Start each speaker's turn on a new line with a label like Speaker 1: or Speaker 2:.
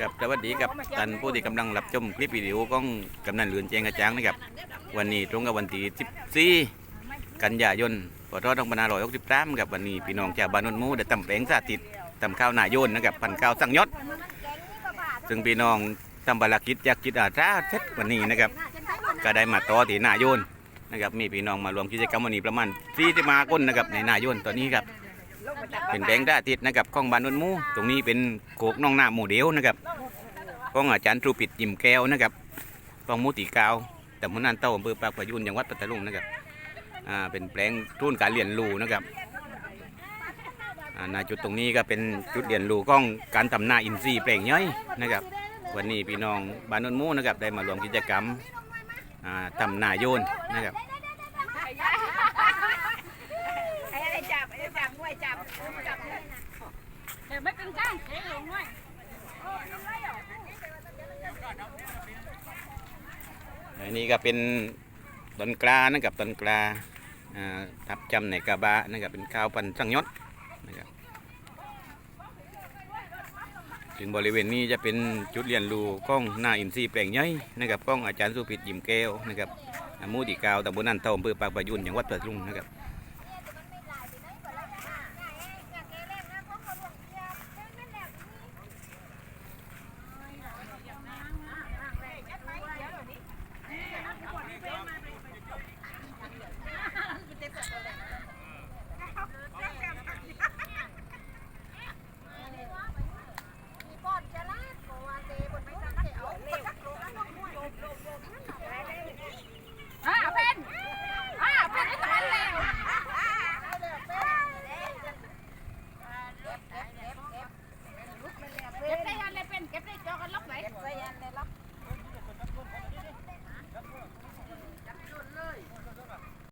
Speaker 1: กับสวัสดีกับท่านผู้ที่กำลังรับชมคลิปวิดีโอของกำนันเหลือนเจงกระจางนะครับ วันนี้ตรงกับวันที่14กันยายนพศ2563ครับวันนี้พี่น้องชาวบ้านนนท์มูได้ตำแปลงสาธิตตำข้าวหนาโยนนะครับพันข้าวสั่งยศซึ่งพี่น้องทำบารกิจจากจิตอาสาเสร็จวันนี้นะครับ ก็ได้มาต่อที่หนาโยนนะครับมีพี่น้องมารวมกิจกรรมวันนี้ประมาณ40มาคนนะครับในหนาโยนตอนนี้ครับ เป็นแบงค์ดาทิตนะครับของบ้านนนท์หมูตรงนี้เป็นโขกน้องหน้าหมู่เดียวนะครับของอาจารย์ตรูปิดยิมแก้วนะครับของหมูติกาวแต่มุนันเต้าอำเภอปากพยูนจังหวัดปัตตานีนะครับอ่าเป็นแปลงทุนการเรียนรู้นะครับอ่าณจุดตรงนี้ก็เป็นจุดเรียนรู้ของการทำนาอินทรีย์แปลงย่อยนะครับ วันนี้พี่น้องบ้านนนท์หมูนะครับได้มารวมกิจกรรมอ่าทำนาโยนนะครับ
Speaker 2: ไอ้ไอ้จับไอ้จับมวยจับจับ
Speaker 3: เดี๋ยวไม่เป็นก้างเจ๊หลงไว้
Speaker 1: อันนี้ก็เป็นต้นกล้านะครับต้นกลาทับจำในกระบะนะครับเป็นข้าวพันสังยศนะครับถึงบริเวณนี้จะเป็นจุดเรียนรู้ของหน้าอินทรีย์แปลงย่อยนะครับของอาจารย์สุพิตยิมแก้วนะครับมู่ที่เกาวตำบลนันเตาอำเภอปากประยุนจังหวัดตรังนะครับ Giấy.